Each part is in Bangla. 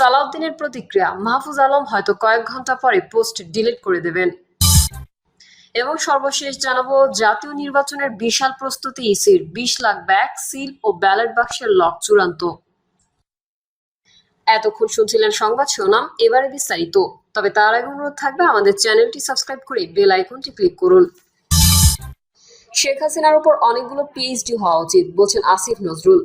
সালাউদ্দিনের প্রতিক্রিয়া মাহফুজ আলম হয়তো কয়েক ঘণ্টা পরে পোস্ট ডিলিট করে দেবেন। এবং সর্বশেষ জানাব, জাতীয় নির্বাচনের বিশাল প্রস্তুতি ইসির বিশ লাখ ব্যাগ, সিল ও ব্যালট বাক্সের লক চূড়ান্ত। এতক্ষণ শুনছিলেন সংবাদ শিরোনাম, এবারে বিস্তারিত। তবে তার আগে অনুরোধ থাকবে, আমাদের চ্যানেলটি সাবস্ক্রাইব করে বেল আইকনটি ক্লিক করুন। শেখ হাসিনার উপর অনেকগুলো পিএইচডি হওয়া উচিত, বলছেন আসিফ নজরুল।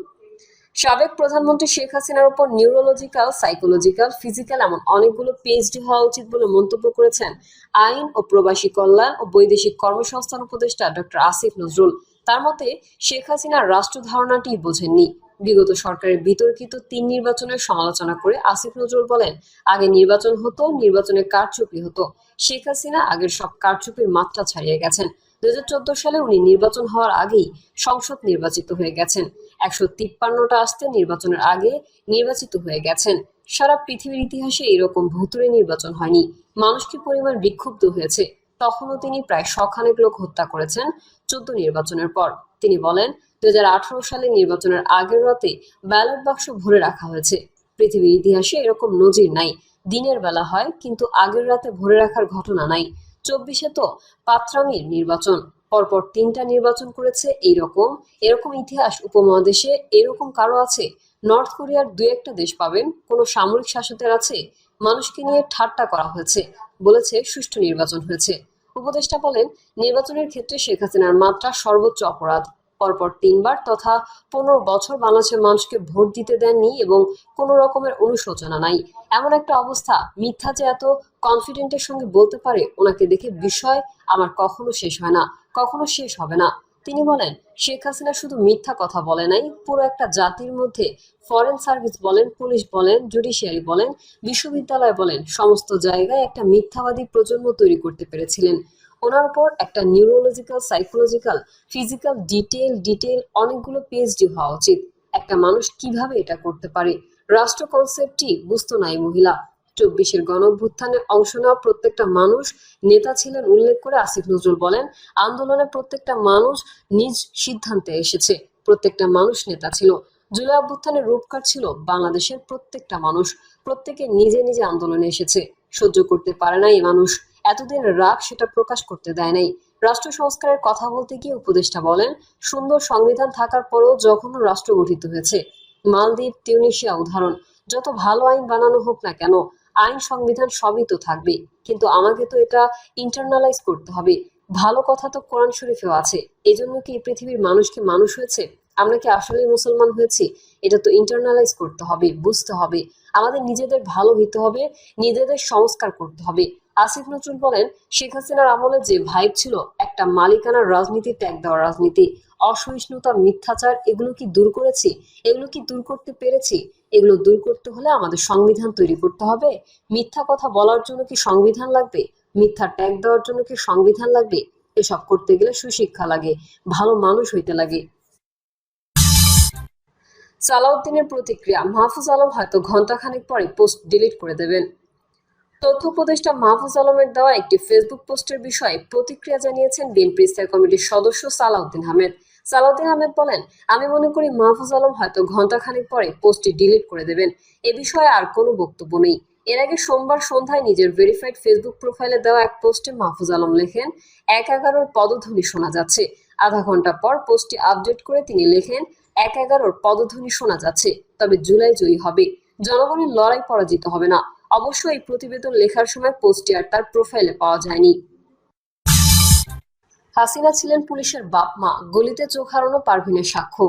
সাবেক প্রধানমন্ত্রী শেখ হাসিনার উপর নিউরোলজিক্যাল সাইকোলজিক্যাল ফিজিক্যাল এমন অনেকগুলো পিএইচডি হওয়া উচিত বলে মন্তব্য করেছেন আইন ও প্রবাসী কল্যাণ ও বৈদেশিক কর্মসংস্থান উপদেষ্টা ডক্টর আসিফ নজরুল। তার মতে, শেখ হাসিনার রাষ্ট্র ধারণাটি বোঝেননি। বিগত সরকারের বিতর্কিত তিন নির্বাচনের সমালোচনা করে আসিফ নজরুল বলেন, আগে নির্বাচন হতো, নির্বাচনে কারচুপি হতো। শেখ হাসিনা আগের সব কারচুপির মাত্রা ছাড়িয়ে গেছেন। দুই হাজার চোদ্দ সালে উনি নির্বাচন হওয়ার আগেই সংসদ নির্বাচিত হয়ে গেছেন। একশো তিপ্পান্নটা আসতে নির্বাচনের আগে নির্বাচিত হয়ে গেছেন। সারা পৃথিবীর ইতিহাসে এরকম ভুতুরে নির্বাচন হয়নি। মানুষ কি পরিমাণ বিক্ষুব্ধ হয়েছে। তখনও তিনি প্রায় শখানেক লোক হত্যা করেছেন চোদ্দ নির্বাচনের পর। তিনি বলেন দুই হাজার আঠারো সালে নির্বাচনের আগের রাতে ব্যালট বাক্স ভরে রাখা হয়েছে। পৃথিবীর ইতিহাসে এরকম নজির নাই। দিনের বেলা হয়, কিন্তু আগের রাতে ভরে রাখার ঘটনা নাই। চব্বিশে তো পাত্রামির নির্বাচন। পরপর তিনটা নির্বাচন করেছে এইরকম, এরকম ইতিহাস উপমহাদেশে, এরকম কারও আছে? নর্থ কোরিয়ার দু একটা দেশ পাবেন, কোনো সামরিক শাসকের আছে? মানুষকে নিয়ে ঠাট্টা করা হয়েছে, বলেছে সুষ্ঠু নির্বাচন হয়েছে। উপদেষ্টা বলেন, নির্বাচনের ক্ষেত্রে শেখ হাসিনার মাত্রা সর্বোচ্চ অপরাধ। পরপর তিনবার তথা পনেরো বছর বাংলাদেশের মানুষকে ভোট দিতে দেননি এবং কোনো রকমের অনুশোচনা নাই। এমন একটা অবস্থা, মিথ্যা যে এত কনফিডেন্টের সঙ্গে বলতে পারে ওনাকে দেখে বিষয় আমার কখনো শেষ হয় না, কখনো শেষ হবে না। তিনি বলেন, শেখ হাসিনা শুধু মিথ্যা কথা বলে নাই, পুরো একটা জাতির মধ্যে ফরেন সার্ভিস বলেন পুলিশ বলেন জুডিশিয়ারি বলেন, বিশ্ববিদ্যালয় বলেন, সমস্ত জায়গায় একটা মিথ্যাবাদী প্রজন্ম তৈরি করতে পেরেছিলেন। ওনার উপর একটা neurological psychological physical detail detail অনেকগুলো পিএইচডি হওয়া উচিত। একটা মানুষ কীভাবে এটা করতে পারে? রাষ্ট্র কনসেপ্টটি বুঝতো না এই মহিলা। চব্বিশের গণ অভ্যুত্থানে অংশ নেওয়া প্রত্যেকটা মানুষ, নেতা ছিলেন উল্লেখ করে আসিফ নজরুল বলেন, আন্দোলনে প্রত্যেকটা মানুষ নিজ সিদ্ধান্তে এসেছে। প্রত্যেকটা মানুষ নেতা ছিল। জুলাই অভ্যুত্থানের রূপকার ছিল বাংলাদেশের প্রত্যেকটা মানুষ। প্রত্যেকে নিজে নিজে আন্দোলনে এসেছে। সহ্য করতে পারে নাই মানুষ। এতদিন রাগ সেটা প্রকাশ করতে দেয় নাই। রাষ্ট্র সংস্কারের কথা বলতে গিয়ে উপদেষ্টা বলেন, সুন্দর সংবিধান থাকার পরেও যখনও রাষ্ট্র গঠিত হয়েছে। মালদ্বীপ তিউনিশিয়া উদাহরণ, যত ভালো আইন বানানো হোক না কেন, আইন সংবিধান সবই তো থাকবে। কিন্তু আমাকে তো এটা ইন্টারনালাইজ করতে হবে। ভালো কথা তো কোরআন শরীফেও আছে। এজন্য কি এই পৃথিবীর মানুষ কি মানুষ হয়েছে? আমরা কি আসলে মুসলমান হয়েছি? এটা তো ইন্টারনালাইজ করতে হবে, বুঝতে হবে। আমাদের নিজেদের ভালো হইতে হবে, নিজেদের সংস্কার করতে হবে। আসিফ নজরুল বলেন, শেখ হাসিনার আমলে যে ভাইব ছিল, একটা মালিকানার রাজনীতি, ত্যাগ দেওয়ার রাজনীতি, অসহিষ্ণুতা, মিথ্যাচার, এগুলো কি দূর করেছি? এগুলো কি দূর করতে পেরেছি? এগুলো দূর করতে হলে আমাদের সংবিধান তৈরি করতে হবে। মিথ্যা কথা বলার জন্য কি সংবিধান লাগবে? মিথ্যা ট্যাগ দেওয়ার জন্য কি সংবিধান লাগবে? এসব করতে গেলে সুশিক্ষা লাগে, ভালো মানুষ হইতে লাগে। সালাউদ্দিনের প্রতিক্রিয়া, মাহফুজ আলম হয়তো ঘন্টাখানেক পরে পোস্ট ডিলিট করে দেবেন। তথ্য উপদেষ্টা মাহফুজ আলমের দেওয়া একটি ফেসবুক পোস্টের বিষয়ে প্রতিক্রিয়া জানিয়েছেন বিএনপি স্থায়ী কমিটির সদস্য সালাউদ্দিন আহমেদ। সালাউদ্দিন আহমেদ বলেন, আমি মনে করি মাহফুজ আলম হয়তো ঘন্টাখানেক পরে পোস্টটি ডিলিট করে দেবেন। এ বিষয়ে আর কোনো বক্তব্য নেই। এর আগে সোমবার সন্ধ্যায় নিজের ভেরিফাইড ফেসবুক প্রোফাইলে দেওয়া এক পোস্টে মাহফুজ আলম লেখেন, এক এগারোর পদধ্বনি শোনা যাচ্ছে। আধা ঘণ্টা পর পোস্টটি আপডেট করে তিনি লেখেন, এক এগারোর পদধ্বনি শোনা যাচ্ছে, তবে জুলাই জয়ী হবে। জনগণের লড়াই পরাজিত হবে না। অবশ্য এই প্রতিবেদন লেখার সময় পোস্টটি আর তার প্রোফাইলে পাওয়া যায়নি। হাসিনা ছিলেন পুলিশের বাপ মা, গলিতে চোখ হারানো পারভিনের সাক্ষ্য।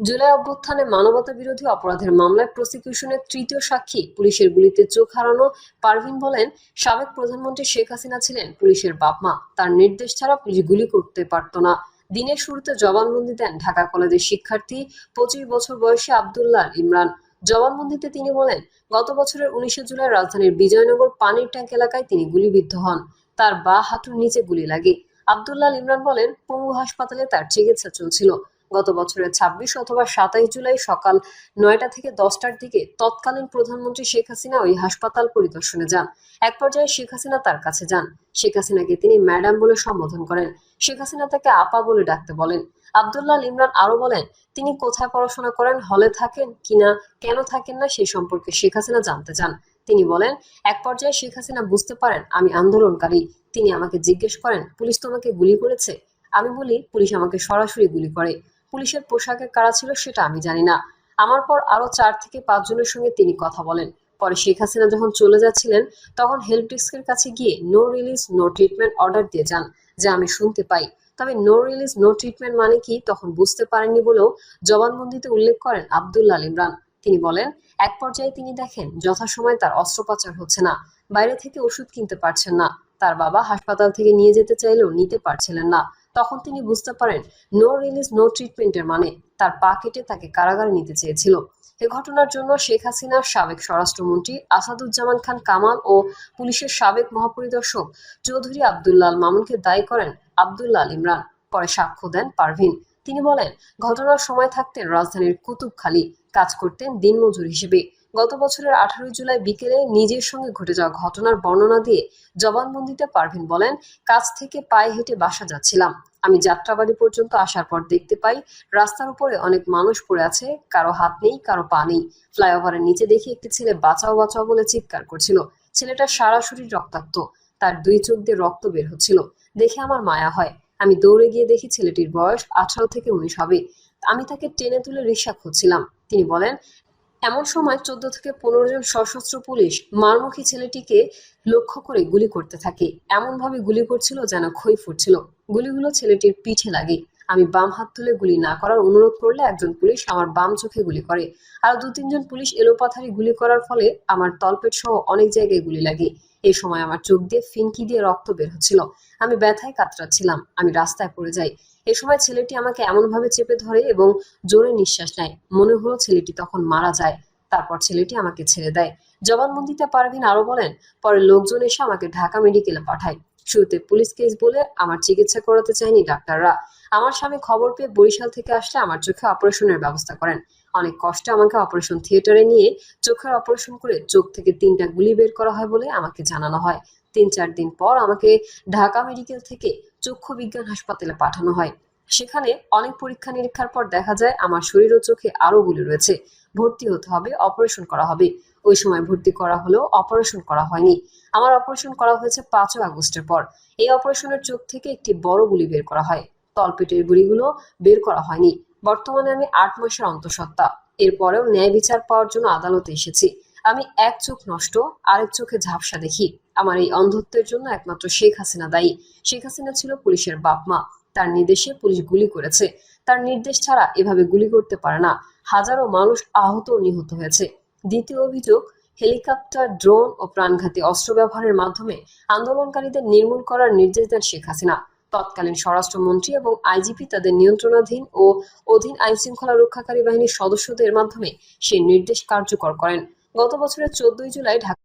জুলাই অভ্যুত্থানে মানবতা বিরোধী অপরাধের মামলায় প্রসিকিউশনের তৃতীয় সাক্ষী পুলিশের গুলিতে চোখ হারানো পারভিন বলেন সাবেক প্রধানমন্ত্রী শেখ হাসিনা ছিলেন পুলিশের বাপ মা। তার নির্দেশ ছাড়া পুলিশ গুলি করতে পারত না। দিনের শুরুতে জবানবন্দি দেন ঢাকা কলেজের শিক্ষার্থী, পঁচিশ বছর বয়সী আবদুল্লাহ ইমরান। জবানবন্দিতে তিনি বলেন, গত বছরের উনিশে জুলাই রাজধানীর বিজয়নগর পানির ট্যাঙ্ক এলাকায় তিনি গুলিবিদ্ধ হন। তার বা হাঁটুর নিচে গুলি লাগে। আবদুল্লাহ ইমরান বলেন, পঙ্গু হাসপাতালে তার চিকিৎসা চলছিল। গত বছরের ছাব্বিশ অথবা সাতাইশ জুলাই সকাল নয়টা থেকে দশটার দিকে তৎকালীন প্রধানমন্ত্রী শেখ হাসিনা ওই হাসপাতাল পরিদর্শনে যান। এক পর্যায়ে শেখ হাসিনা তার কাছে যান। শেখ হাসিনাকে তিনি ম্যাডাম বলে সম্বোধন করেন। শেখ হাসিনা তাকে আপা বলে ডাকতে বলেন। আবদুল্লাহ ইমরান আরও বলেন, তিনি কোথায় পড়াশোনা করেন, হলে থাকেন কিনা কেন থাকেন না সেই সম্পর্কে শেখ হাসিনা জানতে চান। তিনি বলেন, এক পর্যায়ে শেখ হাসিনা বুঝতে পারেন আমি আন্দোলনকারী। তিনি আমাকে জিজ্ঞেস করেন, পুলিশ তোমাকে গুলি করেছে? আমি বলি, পুলিশ আমাকে সরাসরি গুলি করে। পুলিশের পোশাকে কারা ছিল সেটা আমি জানি না। আমার পর আরও চার থেকে পাঁচজনের সঙ্গে তিনি কথা বলেন। পরে শেখ হাসিনা যখন চলে যাচ্ছিলেন, তখন হেল্প ডেস্কের কাছে গিয়ে no release no treatment order দিয়ে যান, যা আমি শুনতে পাই। তবে নো রিলিজ নো ট্রিটমেন্ট মানে কি তখন বুঝতে পারেননি বলেও জবানবন্দিতে উল্লেখ করেন আবদুল্লাহ ইমরান। তিনি বলেন, এক পর্যায়ে তিনি দেখেন যথাসময়ে তার অস্ত্রোপচার হচ্ছে না, বাইরে থেকে ওষুধ কিনতে পারছেন না, তার বাবা হাসপাতাল থেকে নিয়ে যেতে চাইলেও নিতে পারছিলেন না। তখন তিনি বুঝতে পারেন নো রিলিজ নো ট্রিটমেন্টের মানে তার পা কেটে তাকে কারাগারে নিতে চেয়েছিল। এ ঘটনার জন্য শেখ হাসিনার সাবেক স্বরাষ্ট্রমন্ত্রী আসাদুজ্জামান খান কামাল ও পুলিশের সাবেক মহাপরিদর্শক চৌধুরী আবদুল্লাহ মামুনকে দায়ী করেন আবদুল্লাহ আল ইমরান। পরে সাক্ষ্য দেন পারভিন। তিনি বলেন, ঘটনার সময় থাকতেন রাজধানীর কুতুবখালী। কাজ করতেন দিনমজুর হিসেবে। গত বছরের আঠারোই জুলাই বিকেলে নিজের সঙ্গে ঘটে যাওয়া ঘটনার বর্ণনা দিয়ে জবানবন্দিতে পারভিন বলেন কাজ থেকে পায়ে হেঁটে বাসা যাচ্ছিলাম। আমি যাত্রাবাড়ি পর্যন্ত আসার পর দেখতে পাই, রাস্তার উপরে অনেক মানুষ পড়ে আছে, কারও হাত নেই, কারও পা নেই। ফ্লাইওভারের নিচে দেখি একটি ছেলে বাঁচাও বাঁচাও বলে চিৎকার করছিল। ছেলেটা সারা শরীর রক্তাক্ত, তার দুই চোখ দিয়ে রক্ত বের হচ্ছিল। দেখে আমার মায়া হয়। আমি দৌড়ে গিয়ে দেখি ছেলেটির বয়স আঠারো থেকে উনিশ হবে। আমি তাকে টেনে তুলে রিক্সা খুঁজছিলাম। তিনি বলেন এমন সময় চোদ্দ থেকে পনেরো জন সশস্ত্র পুলিশ মারমুখী ছেলেটিকে লক্ষ্য করে গুলি করতে থাকে। এমনভাবে গুলি করছিল যেন খই ফুটছিল। গুলিগুলো ছেলেটির পিঠে লাগে। আমি বাম হাত তুলে গুলি না করার অনুরোধ করলে একজন পুলিশ আমার বাম চোখে গুলি করে। আর দু তিনজন পুলিশ এলোপাথারি গুলি করার ফলে আমার তলপেট সহ অনেক জায়গায় গুলি লাগে। এই সময় আমার চোখ দিয়ে ফিনকি দিয়ে রক্ত বের হচ্ছিল। আমি ব্যথায় কাতরাচ্ছিলাম। আমি রাস্তায় পড়ে যাই। এই সময় ছেলেটি আমাকে এমনভাবে চেপে ধরে এবং জোরে নিঃশ্বাস নেয়। মনে হলো ছেলেটি তখন মারা যায়। তারপর ছেলেটি আমাকে ছেড়ে দেয়। জবানবন্দিতে পারভিন আরও বলেন, পরে লোকজন এসে আমাকে ঢাকা মেডিকেলে পাঠায়। শুরুতে পুলিশ কেস বলে আমার চিকিৎসা করাতে চায়নি ডাক্তাররা। আমার স্বামী খবর পেয়ে বরিশাল থেকে আসলে আমার চোখে অপারেশনের ব্যবস্থা করেন। অনেক কষ্টে আমাকে অপারেশন থিয়েটারে নিয়ে চোখের অপারেশন করে চোখ থেকে তিনটা গুলি বের করা হয় বলে আমাকে জানানো হয়। তিন চার দিন পর আমাকে ঢাকা মেডিকেল থেকে চক্ষু বিজ্ঞান হাসপাতালে পাঠানো হয়। সেখানে অনেক পরীক্ষা নিরীক্ষার পর দেখা যায় আমার শরীর ও চোখে আরও গুলি রয়েছে। ভর্তি হতে হবে, অপারেশন করা হবে। ওই সময় ভর্তি করা হলেও অপারেশন করা হয়নি। আমার অপারেশন করা হয়েছে পাঁচই আগস্টের পর। এই অপারেশনের চোখ থেকে একটি বড় গুলি বের করা হয়। তলপেটের গুলিগুলো বের করা হয়নি। বর্তমানে আমি আট মাসের অন্তঃসত্ত্বা। এরপরেও ন্যায় বিচার পাওয়ার জন্য আদালতে এসেছি। আমি এক চোখ নষ্ট, আরেক চোখে ঝাপসা দেখি। আমার এই অন্ধত্বের জন্য একমাত্র শেখ হাসিনা দায়ী। শেখ হাসিনা ছিল পুলিশের বাপ মা। তার নির্দেশে পুলিশ গুলি করেছে। তার নির্দেশ ছাড়া এভাবে গুলি করতে পারে না। হাজারো মানুষ আহত নিহত হয়েছে। দ্বিতীয় অভিযোগ, হেলিকপ্টার, ড্রোন ও প্রাণঘাতী অস্ত্র ব্যবহারের মাধ্যমে আন্দোলনকারীদের নির্মূল করার নির্দেশ দেন শেখ হাসিনা। তৎকালীন স্বরাষ্ট্রমন্ত্রী এবং আইজিপি তাদের নিয়ন্ত্রণাধীন ও অধীন আইন শৃঙ্খলা রক্ষাকারী বাহিনীর সদস্যদের মাধ্যমে সেই নির্দেশ কার্যকর করেন। গত বছরের চোদ্দই জুলাই ঢাকা